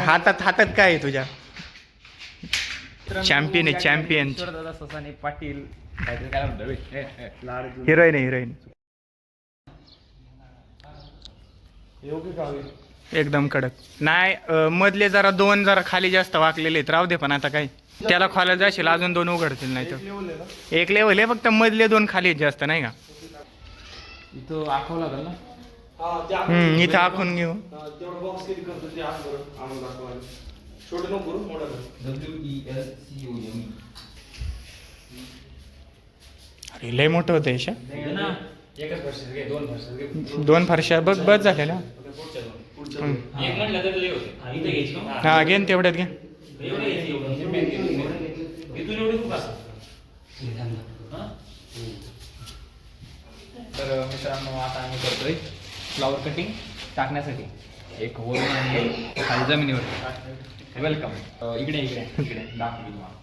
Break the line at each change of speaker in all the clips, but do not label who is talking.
हातात हातात काय आहे तुझ्या? Champion आहे.
दादा ससाने पाटील. काहीतरी काय म्हणतो बे?
हिरोईन आहे हिरोईन एकदम कडक. नाही अं, मधले जरा दोन जरा खाली जास्त वाकलेले आहेत. राहू दे पण आता काय त्याला खोलायला जाशील अजून दोन उघडतील नाही तर एक लेवल आहे फक्त मधले दोन खाली आहेत जास्त नाही का?
इथं आखावं लागेल ना?
हम्म, इथं आखून घेऊ.
W E L C O M
अरे लय मोठं होतं
ना एकच घे दोन वर्षाचं घे.
दोन फारशा बघ बस झालेल्या हम्म.
एक म्हटलं तर लय होते. हा, इथं घ्यायची का?
हा घे न तेवढ्यात घे.
एवढं घ्यायची एवढं बॅग घ्यायची. इथून एवढी खूप असं? तर मित्रांनो आता आम्ही करतोय. फ्लॉवर कटिंग टाकण्यासाठी. एक वरून आणि एक खाली जमिनीवर. वेलकम इकडे इकडे इकडे. दाखवली तुम्हाला.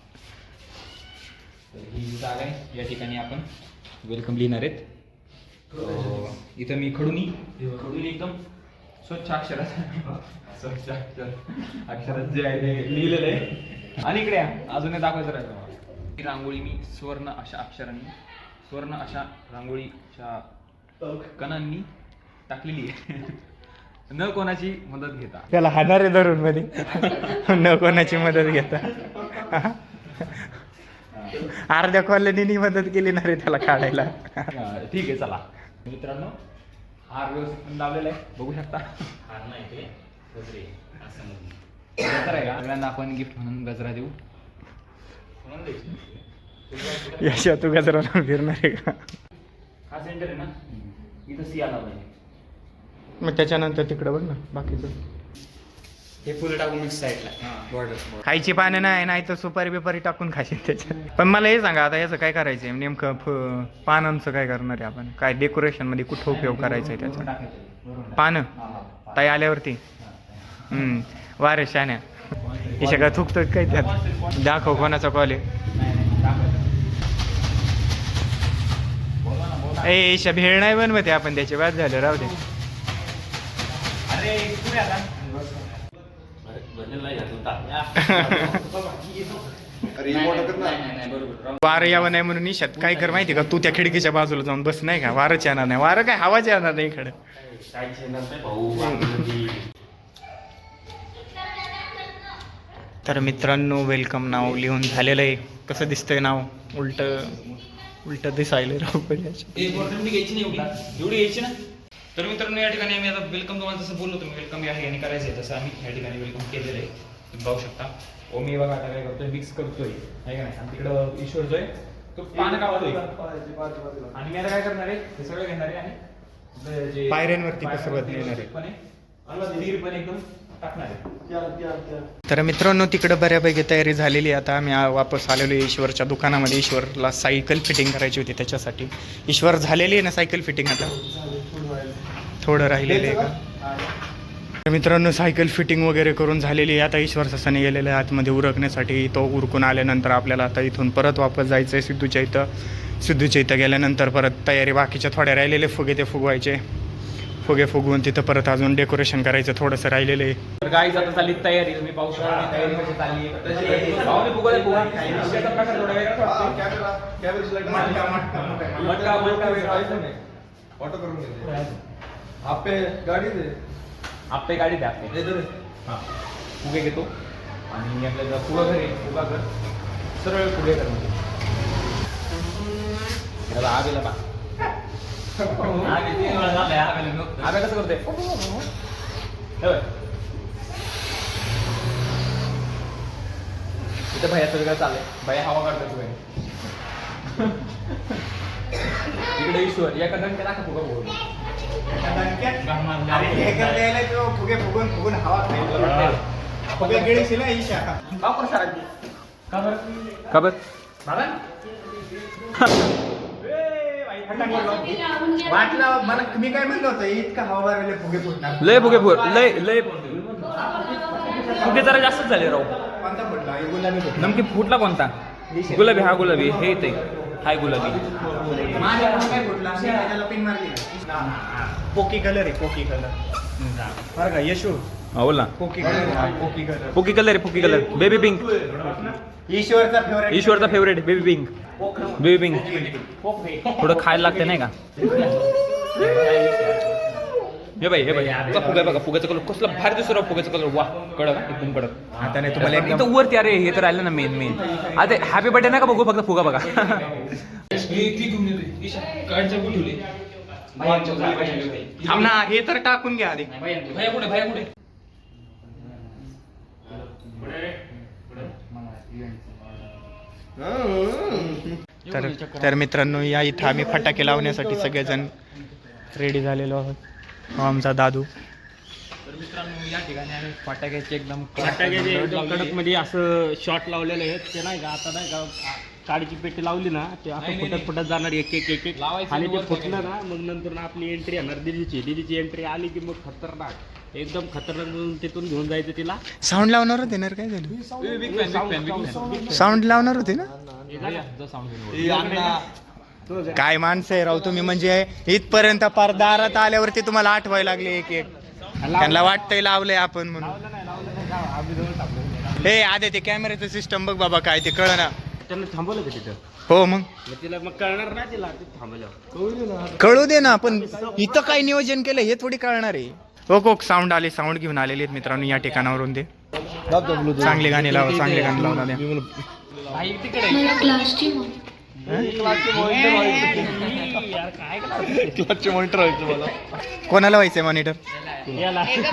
तर ही जागा आहे. या ठिकाणी आपण वेलकम लिहिणार आहेत. इथं मी खडूनी. खडूनी एकदम स्वच्छ अक्षरात. स्वच्छ अक्षर. अक्षरात जे आहे ते लिहिलेलं आहे. आणि इकडे या, अजून हे दाखवायचं राहिलं मला. ही रांगोळी मी स्वर्ण अशा अक्षरांनी स्वर्ण अशा रांगोळीच्या कणांनी टाकलेली आहे. न कोणाची मदत घेता.
त्याला हाणारे धरून मध्ये न कोणाची मदत घेता. अर्ध्या कॉलनीनी मदत केली ना रे त्याला काढायला.
ठीक आहे चला. मित्रांनो हार व्यवस्थित पण लावलेला आहे. बघू शकता. हार नाही ते गजरे असं गजरा आहे का? सगळ्यांना आपण गिफ्ट म्हणून गजरा देऊ.
यशा तू? गजरा फिरणार आहे का?
हा सेंटर आहे ना? इथं सी आला पाहिजे.
मग त्याच्यानंतर तिकडं बघ ना बाकीचं.
हे फुलं टाकून मिक्स साईडला बॉर्डर
खायची पानं नाही नाही तर सुपारी बिपारी टाकून खाशील त्याच्यात. पण मला हे सांगा आता याचं काय करायचं आहे नेमकं फ- पानांचं काय करणार आहे आपण? काय डेकोरेशनमध्ये कुठं उपयोग करायचा आहे. त्याचा पानं? ताई आल्यावरती? हम्म. वारे शान्या हे सगळं थुकतो काय त्यात? दाखव कोणाचा कॉल आहे. ए ईशा भेळ नाही बनवते आपण त्याची. वाद झालं राहू दे. वारं यावं नाही म्हणून ईशात काय कर माहिती का? तू त्या खिडकीच्या बाजूला जाऊन बस नाही का? वारंच येणार नाही. वारं काय? हवाच येणार नाही इकडं. तर मित्रांनो वेलकम नाव लिहून झालेलं आहे. कसं दिसतंय नाव? उलट उलट दिसायला राहू
एवढी घ्यायची ना? तर मित्रांनो या ठिकाणी आम्ही आता वेलकम तुम्हाला जसं बोललो तुम्ही वेलकम या ठिकाणी करायचं आहे तसं आम्ही या ठिकाणी वेलकम केलेलं आहे. तुम्ही पाहू शकता. ओमी बघा आता काय करतोय मिक्स करतोय. आहे का नाही? आणि तिकडं ईश्वर जो आहे तो पानं काढतोय आणि मी आता काय करणार आहे हे सगळं घेणार आहे आणि आपलं जे
पायऱ्यांवरती
पायऱ्यांवरती
पसरवत नेणार आहे.
व्यवस्थितपणे, स्थिरपणे एकदम टाकणार आहे.
तर मित्रांनो तिकडं बऱ्यापैकी तयारी झालेली आहे. आता आम्ही आ- वापस आलेलो आहे ईश्वरच्या दुकानामध्ये. ईश्वरला सायकल फिटिंग करायची होती त्याच्यासाठी. ईश्वर झालेली आहे ना सायकल फिटिंग आता? थोडं राहिलेलं आहे का? तर मित्रांनो सायकल फिटिंग वगैरे करून झालेली आहे. आता ईश्वर ससाने गेलेलं आहे आतमध्ये उरकण्यासाठी. तो उरकून आल्यानंतर आपल्याला आता इथून परत वापस जायचं आहे. सिद्धूच्या इथं सिद्धूच्या इथं गेल्यानंतर परत तयारी बाकीच्या थोड्या राहिलेले फुगे ते फुगवायचे. फुगे फुगवून तिथं परत अजून डेकोरेशन करायचं थोडंसं राहिलेलं आहे.
तर गाईज आता चालली तयारी. तुम्ही पाहू शकता मी तयारी कशी चालली आहे. पाहुणे फुगा दे फुगा विषयाचा प्रकार थोडा वेगळाच वाटतो मटका मटका वेगळा. वाटतो नाही.
आपे गाडी दे.
आपे गाडी द्या आपे. हां. फुगे घेतो. आणि आपल्याला फुगा घर आहे फुगा घर सरळ फुगे घर म्हणजे. त्याला आगेला पा आबे कसं करते बघ. इथं भैयाचं वेगळं चाललंय. भैया हवा काढतो तू इकडे ईश्वर एका दणक्या दाखव फुगा बोल.
फुगे फुगून फुगून हवा फुगे गिळीशील ना ईशा
का बरं? का बरं
वाटलं मला मी काय म्हणलं होतं इतका हवा भरलेले फुगे फुटणार
लय फुगे फुग लय लय. फुगे जरा जास्तच झाले राव.
कोणता फुटला हे गुलाबी फुटला
नमकी फुटला कोणता? गुलाबी. हा गुलाबी. हे ते हाय गुलाबी.
माझ्या काय फुटला? पिन मारली. पोकी कलर आहे पोकी कलर. बरं का यशू?
हा बोल ना.
पोकी कलर पोकी कलर.
पोकी कलर आहे पोकी कलर. बेबी पिंक
ईश्वरचा favourite
ईश्वरचा favourite baby pink baby pink थोडं खायला लागते नाही का? हे बाई हे बाई. फुगा बघा फुगाचा कलर कसला भारी दिसतो राव फुगाचा कलर वा कडक एकदम कडक.
आता नाही तुम्हाला एकदम
इथं वरती अरे हे तर राहिलं ना मेन मेन आता हॅपी बर्थडे नका बघू फक्त फुगा बघा.
थांब ना हे तर टाकून घ्या आधी.
भैया कुठे भैया कुठे?
तर तर मित्रांनो या इथं आम्ही फटाके लावण्यासाठी सगळेजण रेडी झालेलो आहोत. हा आमचा दादू.
तर मित्रांनो या ठिकाणी आम्ही फटाक्याचे एकदम
फटाक्याचे एकदम कडकमध्ये असं शॉट लावलेले आहेत ते नाही का आता नाही का काडीची पेटी लावली ना ते
नाही,
असं
नाही,
फुटत फुटत जाणार एक एक एक एक.
लावायचं
आणि ते
वर
फुटलं. ना मग नंतर ना आपली एंट्री येणार दिदीची दिदीची एंट्री आली की मग खतरनाक. एकदम खतरनाक म्हणून तिथून घेऊन जायचं तिला.
साऊंड लावणार होते ना रे, काय झालं? साऊंड लावणार होते ना? काय? माणसं आहे राव तुम्ही म्हणजे इथपर्यंत पार दारात आल्यावरती तुम्हाला आठवायला लागले एक एक. त्यांना वाटतंय लावलंय आपण म्हणून. हे आधे ते कॅमेऱ्याचं सिस्टम बघ बाबा काय ते कळ ना
त्यांना थांबवलं का तिथं?
हो मग?
मग तिला मग कळणार ना तिला ते थांबवलं
कळू दे ना पण इथं काय नियोजन केलं हे थोडी कळणार आहे. हो कोक साऊंड आले साऊंड घेऊन आलेले आहेत मित्रांनो या ठिकाणावरून ते. चांगली गाणी लावा चांगली गाणी द्या
मला क्लासची
कोणाला व्हायचंय मॉनिटर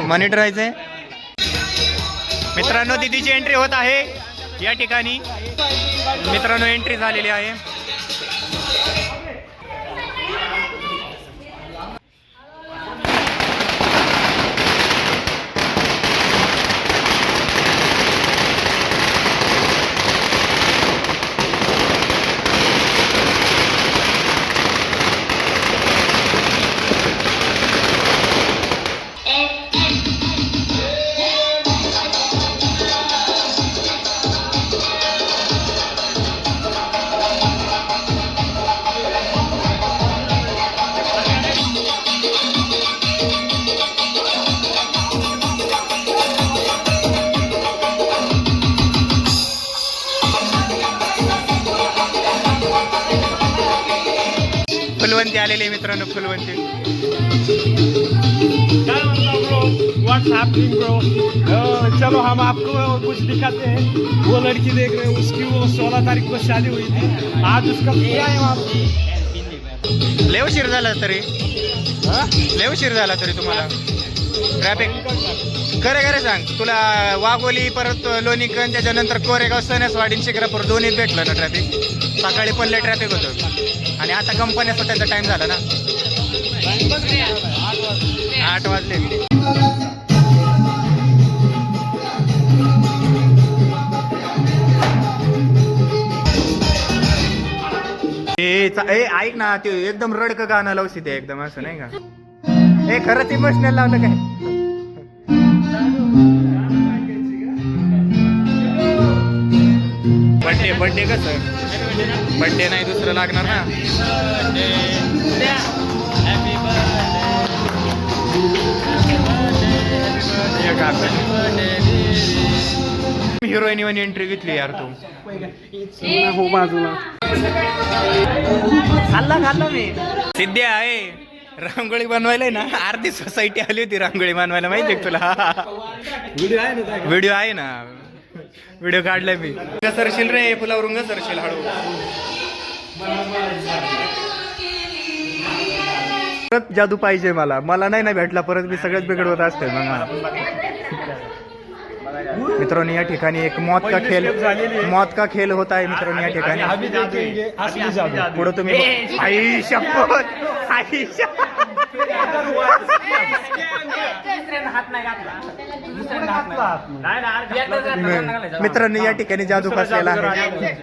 मॉनिटर व्हायचंय? मित्रांनो दिदीची एंट्री होत आहे. या ठिकाणी मित्रांनो एंट्री झालेली आहे. फुलवंती आलेली मित्रांनो फुलवंती.
चलो हम आपको कुछ दिखाते हैं। वो लड़की देख रहे हैं उसकी वो सोलह तारीख को शादी हुई थी। आज उसका पूरा है वहाँ पे?
लय उशीर झाला तरी.
हाँ?
लय उशीर झाला तरी तुम्हाला. ट्रॅफिक खरे खरे सांग. तुला वाघोली परत लोणीकन त्याच्यानंतर कोरेगाव सणसवाडी शिक्रापूर दोन्हीत भेटलं ना ट्रॅफिक सकाळी पण लय ट्रॅफिक होतं. आणि आता कंपन्या सुटायचा टाइम झाला ना. आठ वाजले. ए ए, ऐक ना ते एकदम रडक गाणं लावशी ते एकदम असं नाही का? ए खरंच इमोशनल लावलं काय? बड्डे बड्डे कसं? बड्डे नाही दुसरं लागणार ना? हिरोईन वन एंट्री घेतली यार तू.
हो बाजूला
खाल्ला खाल्ला मी. सिद्ध्या आहे रांगोळी बनवायला ना? अर्धी सोसायटी आली होती रांगोळी बनवायला माहिती तुला?
व्हिडिओ आहे ना.
व्हिडिओ काढलाय मी. घसरशील रे फुलावरून घसरशील हळू परत जादू पाहिजे मला. मला नाही ना भेटला परत मी सगळ्यात बिघडवत असते मग मित्रांनो या ठिकाणी एक मौत का खेल मौत का खेल होता आहे मित्रांनो या ठिकाणी. पुढे तुम्ही आई शपथ. आई शपथ. मित्रांनो या ठिकाणी जादू फसलेला आहे.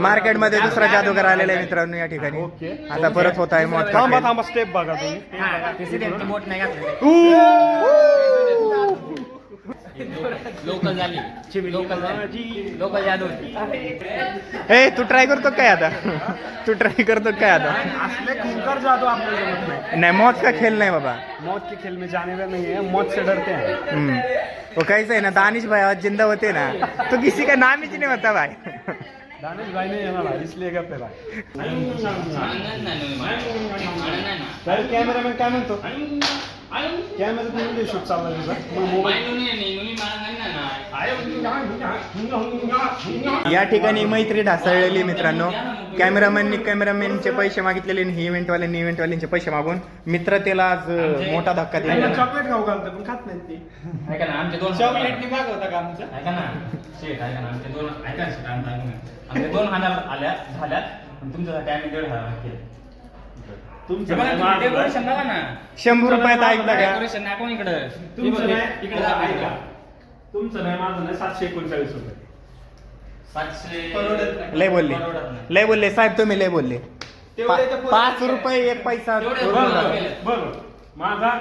मार्केटमध्ये दुसरा जादूगार आलेला आहे मित्रांनो या ठिकाणी. आता परत होत आहे मौत का
थांबा. थांबा स्टेप बघा तुम्ही.
झाली लोकल झाली लोकल जादू
ए तू ट्राय करतो काय आता तू ट्राय करतो काय आता
असले खूंकर जादू आपको ज़रूरत नहीं
मौत का खेल नाही बाबा
मौत के खेल में जाने वाले नहीं है मौत से डरते हैं
हम्म. वो कैसे है ना दानिश भाई आज ज़िंदा होते ना तो किसी का नाम ही नहीं होता भाई
दानिश भाई नहीं है ना भाई इसलिए का पेला तर कॅमेरामॅन काय म्हणतो शूट चालला तुझा मग मोबाईल
या ठिकाणी मैत्री ढासळलेली मित्रांनो. कॅमेरामॅननी कॅमेरामॅनचे पैसे मागितलेले आणि इव्हेंटवाल्यांनी इव्हेंटवाल्यांचे पैसे मागून मित्र त्याला आज मोठा धक्का दिला.
चॉकलेट खाऊ घालतो पण खात नाही ती.
ऐका ना आमचे दोन
चॉकलेटनी भाग होता का आमचा?
ऐका ना. शेट ऐका ना आमचे दोन ऐका ना शेट आमचं दोन हजार आल्या झाल्यात पण तुमच्यासाठी आम्ही दीड हजार केले.
तुमचं नाही, माझं
डेकोरेशन
नाही.
बघा. ना.
शंभर रुपयात ऐकता का?
डेकोरेशन इकडं?
तुमचं नाही
इकडे
ऐका. तुमचं नाही माझं नाही सातशे एकोणचाळीस रुपये.
सातशे
लय बोलले.
परवडत नाही.
लय बोलले साहेब तुम्ही लय बोलले.
तेवढे तर
पा-
पुरे-
पाच रुपये एक पैसा
तेवढे बरोबर.
टाका.
बरोबर बरोबर माझा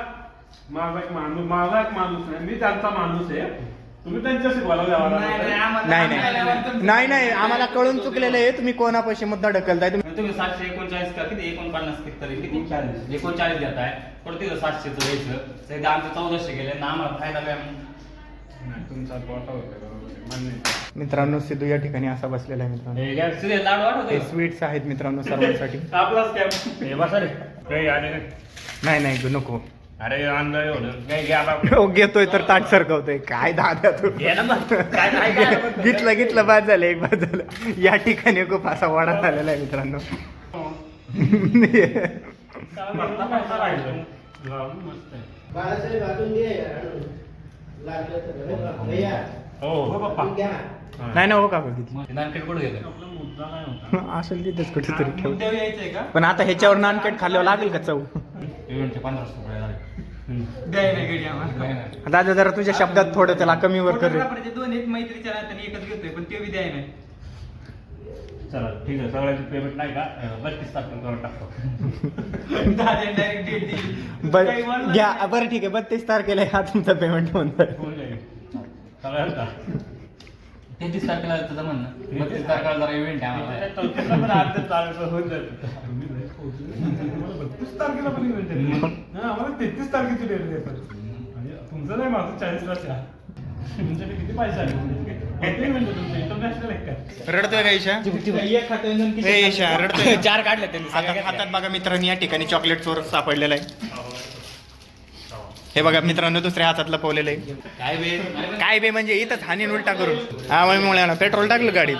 माझा एक माणूस माझा एक माणूस नाही मी त्यांचा माणूस आहे. तुम्ही त्यांच्याशी बोलायला
नाही, नाही, आम्हाला-
नाही नाही.
तुमचं-
नाही नाही आम्हाला कळून चुकलेलं आहे. तुम्ही कोणापाशी मुद्दा ढकलताय? तुम्ही
तुम्ही सातशे एकोणचाळीस का किती? एकोणपन्नास किती तरी किती? एकोणचाळीस घेताय पण तिथं सातशेचं द्यायचं. सध्या आमचे चौदाशे गेले ना आम्हाला फायदा काय मग?
तुमचा बोटा होता बरोबर आहे. मान्य आहे.
मित्रांनो सिद्धू या ठिकाणी असा बसलेला आहे मित्रांनो.
काय सिधे लाडू वाटत
स्वीट्स आहेत मित्रांनो सर्वांसाठी.
आपलाच कॅम्प हे बसा रे. काही आले नाही.
नाही नाही नको.
अरे काही घ्या बाबा.
हो, घेतोय तर ताट सरकवतोय काय दादा तू
घे ना मग. काय काय काय
घेतलं घेतलं बाद झालं एक बाद झालं या ठिकाणी खूप असा वाडा झालेला आहे मित्रांनो
त्याला म्हणता म्हणता राहिलं. लावून मस्त आहे.
बाळासाहेब अजून घे आणून. लागलं तर भैया
हो हो पप्पा
अजून घ्या.
नाही ना हो का बघितलं
मग नानकेट कुठं गेलं
आपला मुद्दा नाही होता
असेल तिथेच कुठेतरी ठेव
उद्या यायचंय का
पण आता ह्याच्यावर नानकेट खाल्ल्यावर लागेल का चव
इव्हेंटचे पंधराशे रुपये झाले
दादा जरा तुझ्या शब्दात थोडं त्याला कमी वर कर
दोन एक मैत्रीच्या नात्याने एकच घेतोय पण ते बी द्याय नाही.
चला ठीक आहे. सगळ्याची पेमेंट नाही का? बत्तीस तारखेला टाकतो.
दादा डायरेक्ट डेट दिली.
घ्या. बरं ठीक आहे. बत्तीस तारखेला हा तुमचा पेमेंट होऊन जाईल.
सगळ्यांचा
तेहतीस तारखेला तुझं म्हणणं. बत्तीस तारखेला जरा इव्हेंट आहे आम्हाला.
होऊन जाईल. तारखेला पण event आहे. हा, आम्हाला तेहतीस तारखेची डेट देतात. आणि तुमचं नाही माझं. तुमच्याकडे किती पैसे आले? म्हणजे
रडतोय का ईशा? ए, ईशा रडतोय
चार काढले त्यांनी
हातात हातात बघा मित्रांनी या ठिकाणी चॉकलेट चोर सापडलेला आहे. हे बघा मित्रांनो दुसऱ्या हातात लपवलेलं आहे.
काय बे?
काय बे म्हणजे इथंच हानी उलटा करून. हा मग मुळे पेट्रोल टाकलं गाडीत?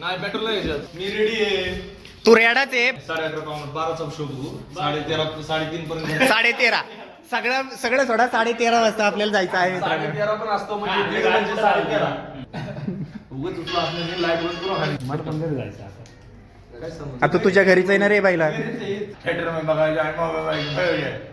नाही पेट्रोल मी रेडी आहे.
तू रेडाच आहे
साडे अकरा पाऊंड बाराचा शोधू साडे तेरा साडेतीन पर्यंत.
साडे तेरा सगळं सगळं सोडा साडे तेरा वाजता आपल्याला जायचं आहे
साडे
मित्रांनो.
तेरा पण असतो म्हणजे दीड म्हणजे साडे तेरा उगाच उचला असल्याने लाइट बंद करून हानी.
मला पण घरी जायचं आता?
काय समज
आता तुझ्या घरीच आहे ना रे बाईला
थिएटरमध्ये बघायचे बघायचे.